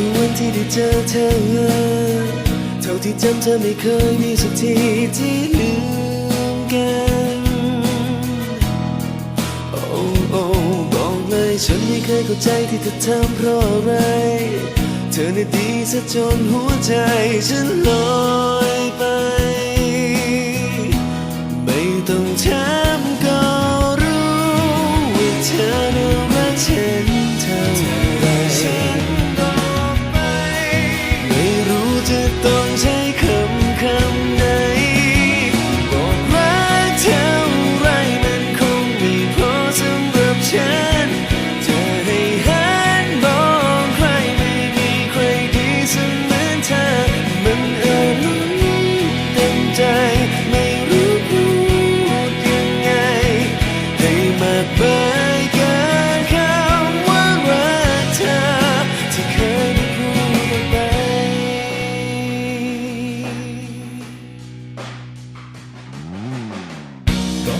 ตัววันที่ได้เจอเธอ เท่าที่จำเธอไม่เคยมีสักทีที่ลืมกัน โอ้โอ้บอกเลยฉันไม่เคยเข้าใจที่เธอทำเพราะอะไร เธอในดีซะจนหัวใจฉันลอย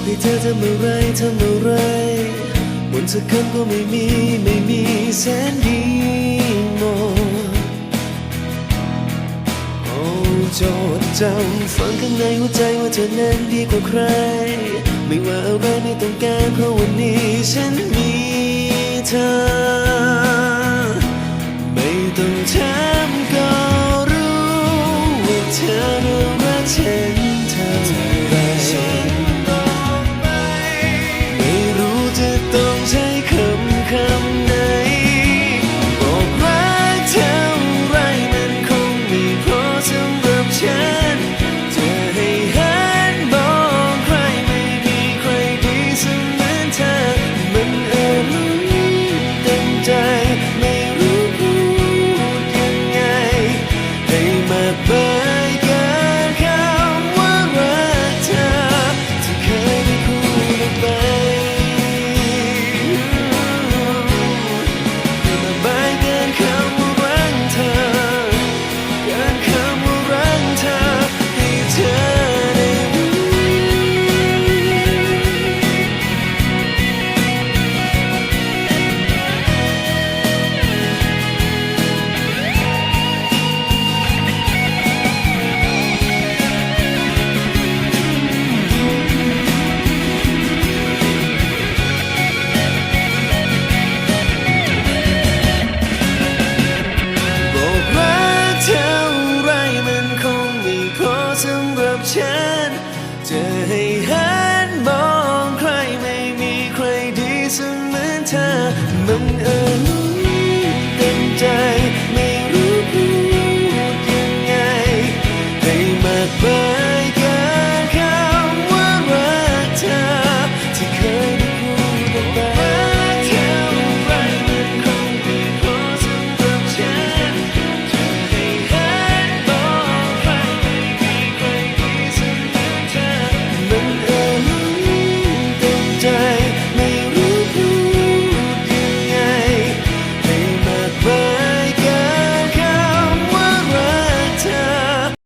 ให้เธอทำอะไรทำอะไรบนสักคำก็ไม่มีไม่มีแสนดีหมดโอ้โจดจำฝังข้างในหัวใจว่าเธอนั้นดีกว่าใคร ไม่ว่าอะไรไม่ต้องการเพราะวันนี้ฉันมีเธอ ไม่ต้องถามก็รู้ว่าเธอ สำหรับฉันจะให้หันมองใครไม่มีใครดีเสมือนเธอมันเอิญเป็นใจไม่รู้พูดยังไงให้มากไป